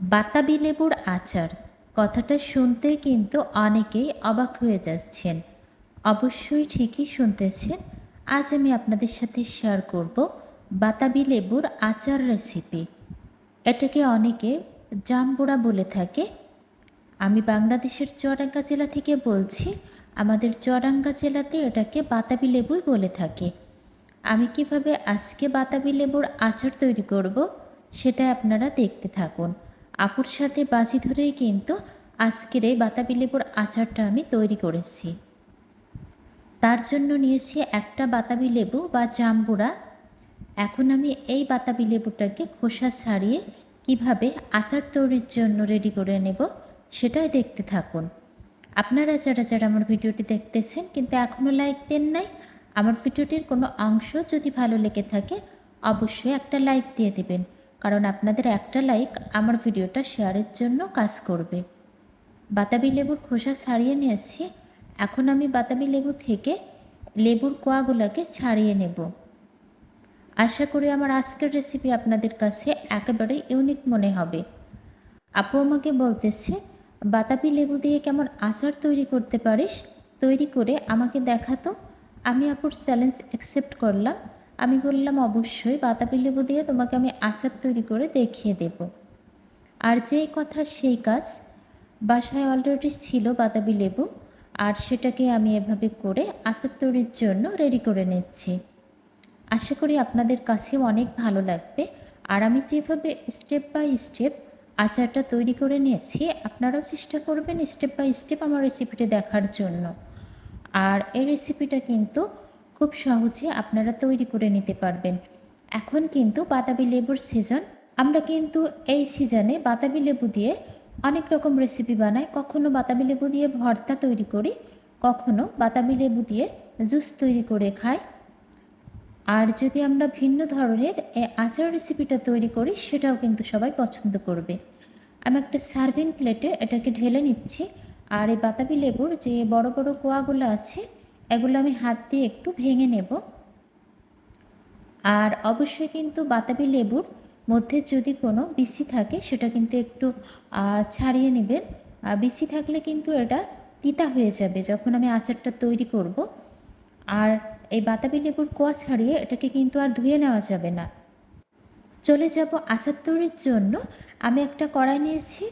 বাতাবি লেবুর আচার। কথাটা শুনতেই কিন্তু অনেকেই অবাক হয়ে যাচ্ছেন। অবশ্যই ঠিকই শুনতেছেন। আজ আমি আপনাদের সাথে শেয়ার করব বাতাবি লেবুর আচার রেসিপি এটাকে অনেকে জামবুড়া বলে থাকে। আমি বাংলাদেশের চুয়াডাঙ্গা জেলা থেকে বলছি, আমাদের চুয়াডাঙ্গা জেলাতে এটাকে বাতাবি লেবুই বলে থাকে। আমি কীভাবে আজকে বাতাবি লেবুর আচার তৈরি করব সেটা আপনারা দেখতে থাকুন। আপুর সাথে বাজি ধরেই কিন্তু আজকের এই বাতাবি লেবুর আচারটা আমি তৈরি করেছি। তার জন্য নিয়েছি একটা বাতাবি লেবু বা জাম্বুরা। এখন আমি এই বাতাবি লেবুটাকে খোসা ছাড়িয়ে কীভাবে আচার তৈরির জন্য রেডি করে নেব সেটাই দেখতে থাকুন। আপনারা যারা যারা আমার ভিডিওটি দেখতেছেন কিন্তু এখনও লাইক দেন নাই, আমার ভিডিওটির কোনো অংশ যদি ভালো লেগে থাকে, অবশ্যই একটা লাইক দিয়ে দেবেন। কারণ আপনাদের একটা লাইক আমার ভিডিওটা শেয়ারের জন্য কাজ করবে। বাতাবি লেবুর খোসা ছাড়িয়ে নিয়েছি। এখন আমি বাতাবি লেবু থেকে লেবুর কোয়াগুলোকে ছাড়িয়ে নেব। আশা করি আমার আজকের রেসিপি আপনাদের কাছে একেবারে ইউনিক মনে হবে। আপু আমাকে বলতেছে, বাতাবি লেবু দিয়ে কেমন আচার তৈরি করতে পারিস? তৈরি করে আমাকে দেখাতো। আমি আপুর চ্যালেঞ্জ অ্যাকসেপ্ট করলাম। আমি বললাম, অবশ্যই, বাতাবি লেবু দিয়ে তোমাকে আমি আচার তৈরি করে দেখিয়ে দেব। আর যেই কথা সেই কাজ বাসায় অলরেডি ছিল বাতাবি লেবু, আর সেটাকে আমি এভাবে করে আচার তৈরির জন্য রেডি করে নিচ্ছি। আশা করি আপনাদের কাছেও অনেক ভালো লাগবে। আর আমি যেভাবে স্টেপ বাই স্টেপ আচারটা তৈরি করে নিয়েছি, আপনারাও চেষ্টা করবেন স্টেপ বাই স্টেপ আমার রেসিপিটি দেখার জন্য। আর এই রেসিপিটা কিন্তু খুব সহজে আপনারা তৈরি করে নিতে পারবেন। এখন কিন্তু বাতাবি লেবুর সিজন আমরা কিন্তু এই সিজনে বাতাবি লেবু দিয়ে অনেক রকম রেসিপি বানাই। কখনো বাতাবি লেবু দিয়ে ভর্তা তৈরি করি, কখনো বাতাবি লেবু দিয়ে জুস তৈরি করে খাই। আর যদি আমরা ভিন্ন ধরনের এই আচার রেসিপিটা তৈরি করি, সেটাও কিন্তু সবাই পছন্দ করবে। আমি একটা সার্ভিং প্লেটে এটাকে ঢেলে নিচ্ছি। আর এই বাতাবি লেবুর যে বড় বড় কোয়াগুলো আছে এগুলো আমি হাত দিয়ে একটু ভেঙে নেব। আর অবশ্যই কিন্তু বাতাবি লেবুর মধ্যে যদি কোনো বিসি থাকে, সেটা কিন্তু একটু ছাড়িয়ে নেবেন। বিসি থাকলে কিন্তু এটা তিতা হয়ে যাবে যখন আমি আচারটা তৈরি করব। আর এই বাতাবি লেবুর কোয়া ছাড়িয়ে এটাকে কিন্তু আর ধুয়ে নেওয়া যাবে না। চলে যাব আচার তৈরির জন্য। আমি একটা কড়াই নিয়েছি।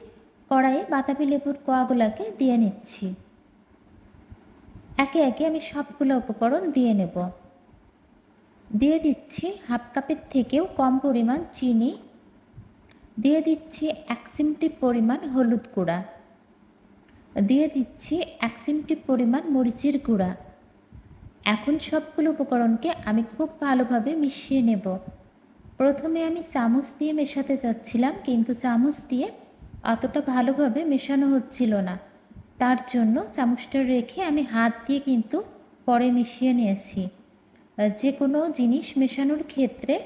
কড়াইয়ে বাতাবি লেবুর কোয়াগুলাকে দিয়ে নিচ্ছি। একে একে আমি সবগুলো উপকরণ দিয়ে নেব। দিয়ে দিচ্ছি হাফ কাপের থেকেও কম পরিমাণ চিনি। দিয়ে দিচ্ছি এক চিমটি পরিমাণ হলুদ গুঁড়া। দিয়ে দিচ্ছি এক চিমটি পরিমাণ মরিচের গুঁড়া। এখন সবগুলো উপকরণকে আমি খুব ভালোভাবে মিশিয়ে নেব। প্রথমে আমি চামচ দিয়ে মেশাতে যাচ্ছিলাম কিন্তু চামচ দিয়ে অতটা ভালোভাবে মেশানো হচ্ছিল না। তার জন্য চামচটা রেখে আমি হাত দিয়ে কিন্তু পরে মিশিয়ে নিয়েছি। যে কোনো জিনিস মেশানোর ক্ষেত্রে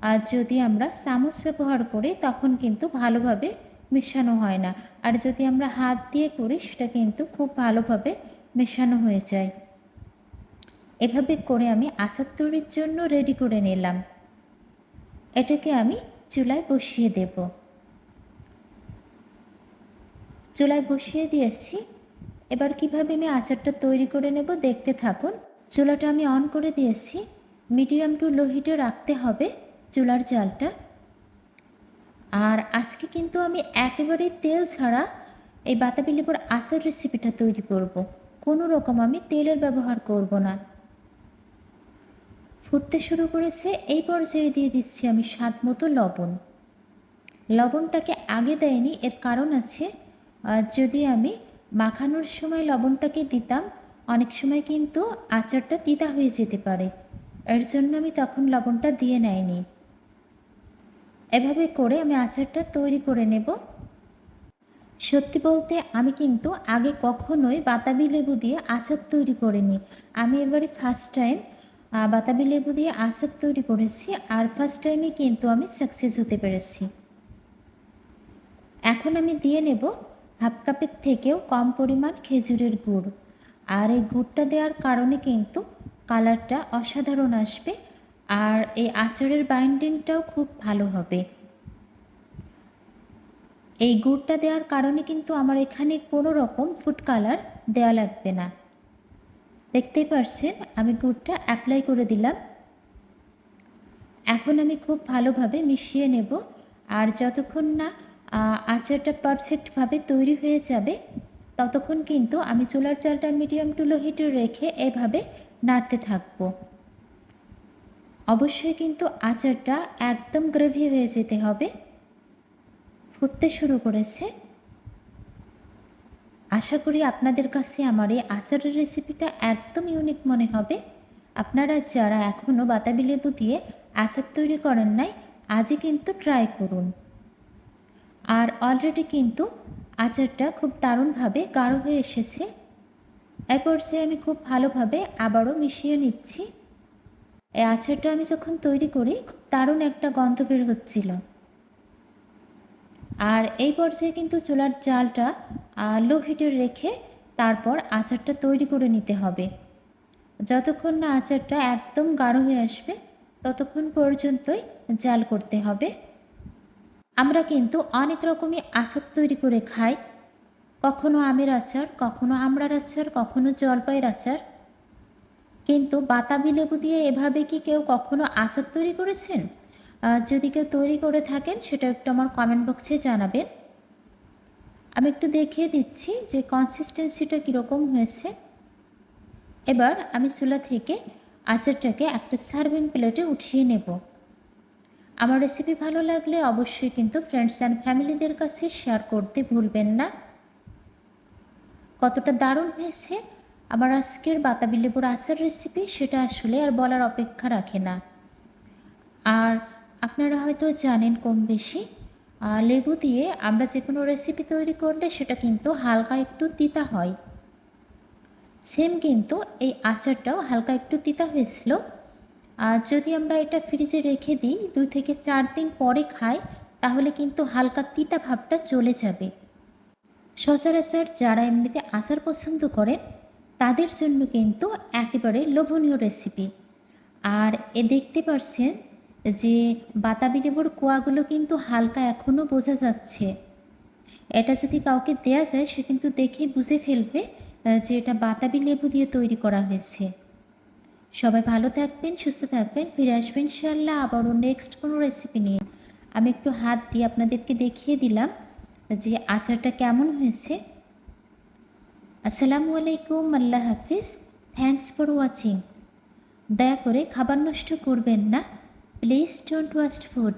আর যদি আমরা চামচ ব্যবহার করি, তখন কিন্তু ভালোভাবে মেশানো হয় না। আর যদি আমরা হাত দিয়ে করি, সেটা কিন্তু খুব ভালোভাবে মেশানো হয়ে যায়। এভাবে করে আমি আচার তৈরির জন্য রেডি করে নিলাম। এটাকে আমি চুলায় বসিয়ে দেব। চুলায় বসিয়ে দিয়েছি। এবার কীভাবে আমি আচারটা তৈরি করে নেব দেখতে থাকুন। চুলাটা আমি অন করে দিয়েছি। মিডিয়াম টু লো হিটে রাখতে হবে চুলার জালটা। আর আজকে কিন্তু আমি একেবারে তেল ছাড়া এই বাতাবি লেবুর আচার রেসিপিটা তৈরি করব। কোনো রকম আমি তেলের ব্যবহার করব না। ফুটতে শুরু করেছে, এই পর্যায়ে দিয়ে দিচ্ছি আমি স্বাদ মতো লবণ। লবণটাকে আগে দেয়নি, এর কারণ আছে যদি আমি মাখানোর সময় লবণটাকে দিতাম, অনেক সময় কিন্তু আচারটা তিতা হয়ে যেতে পারে। এর জন্য আমি তখন লবণটা দিয়ে নেয়নি। এভাবে করে আমি আচারটা তৈরি করে নেব। সত্যি বলতে আমি কিন্তু আগে কখনোই বাতাবি লেবু দিয়ে আচার তৈরি করিনি। আমি এবারে ফার্স্ট টাইম বাতাবি লেবু দিয়ে আচার তৈরি করেছি আর ফার্স্ট টাইমে কিন্তু আমি সাকসেস হতে পেরেছি। এখন আমি দিয়ে নেব হাফ কাপের থেকেও কম পরিমাণ খেজুরের গুড়। আর এই গুড়টা দেওয়ার কারণে কিন্তু কালারটা অসাধারণ আসবে আর এই আচারের বাইন্ডিংটাও খুব ভালো হবে। এই গুড়টা দেওয়ার কারণে কিন্তু আমার এখানে কোনো রকম ফুড কালার দেওয়া লাগবে না। দেখতেই পারছেন, আমি গুড়টা অ্যাপ্লাই করে দিলাম। এখন আমি খুব ভালোভাবে মিশিয়ে নেব। আর যতক্ষণ না আচারটা পারফেক্টভাবে তৈরি হয়ে যাবে। ততক্ষণ কিন্তু আমি চুলার চালটা মিডিয়াম টু লো হিটে রেখে এভাবে নাড়তে থাকব। অবশ্যই কিন্তু আচারটা একদম গ্রেভি হয়ে যেতে হবে। ফুটতে শুরু করেছে। আশা করি আপনাদের কাছে আমার এই আচারের রেসিপিটা একদম ইউনিক মনে হবে। আপনারা যারা এখনও বাতাবি লেবু দিয়ে আচার তৈরি করেন নাই, আজই কিন্তু ট্রাই করুন। আর অলরেডি কিন্তু আচারটা খুব দারুণভাবে গাঢ় হয়ে এসেছে। এ পর্যায়ে আমি খুব ভালোভাবে আবারও মিশিয়ে নিচ্ছি। এই আচারটা আমি যখন তৈরি করি, খুব দারুণ একটা গন্ধ বের হচ্ছিল। আর এই পর্যায়ে কিন্তু চুলার জালটা লো হিটে রেখে তারপর আচারটা তৈরি করে নিতে হবে। যতক্ষণ না আচারটা একদম গাঢ় হয়ে আসবে, ততক্ষণ পর্যন্তই জাল করতে হবে। আমরা কিন্তু অনেক রকমই আচার তৈরি করে খাই। কখনো আমের আচার, কখনো আমড়ার আচার, কখনো জলপাইয়ের আচার। কিন্তু বাতাবি লেবু দিয়ে এভাবে কি কেউ কখনো আচার তৈরি করেছেন? যদি কেউ তৈরি করে থাকেন, সেটা একটু আমার কমেন্ট বক্সে জানাবেন। আমি একটু দেখিয়ে দিচ্ছি যে কনসিস্টেন্সিটা কীরকম হয়েছে। এবার আমি চুলা থেকে আচারটাকে একটা সার্ভিং প্লেটে উঠিয়ে নেব। আমার রেসিপি ভালো লাগলে অবশ্যই কিন্তু ফ্রেন্ডস অ্যান্ড ফ্যামিলিদের কাছে শেয়ার করতে ভুলবেন না। কতটা দারুণ হয়েছে। আমার আজকের বাতাবি লেবুর আচার রেসিপি সেটা আসলে আর বলার অপেক্ষা রাখে না। আর আপনারা হয়তো জানেন কম বেশি লেবু দিয়ে আমরা যে কোনো রেসিপি তৈরি করলে সেটা কিন্তু হালকা একটু তিতা হয়। সেম কিন্তু এই আচারটাও হালকা একটু তিতা হয়েছিল। আর যদি আমরা এটা ফ্রিজে রেখে দিই, দুই থেকে চার দিন পরে খাই, তাহলে কিন্তু হালকা তিতা ভাবটা চলে যাবে। সচরাচর যারা এমনিতে আচার পছন্দ করেন, তাদের জন্য কিন্তু একেবারে লোভনীয় রেসিপি আর এ দেখতে পারছেন যে বাতাবি লেবুর কোয়াগুলো কিন্তু হালকা এখনও বোঝা যাচ্ছে। এটা যদি কাউকে দেয়া যায়, সে কিন্তু দেখে বুঝে ফেলবে যে এটা বাতাবি লেবু দিয়ে তৈরি করা হয়েছে। সবাই ভালো থাকবেন, সুস্থ থাকবেন, ফিরে আসবেন ইনশাল্লাহ আবারও নেক্সট কোনো রেসিপি নিয়ে। আমি একটু হাত দিয়ে আপনাদেরকে দেখিয়ে দিলাম যে আচারটা কেমন হয়েছে। আসসালামু আলাইকুম, আল্লাহ হাফিজ। থ্যাংকস ফর ওয়াচিং দয়া করে খাবার নষ্ট করবেন না। Please don't waste food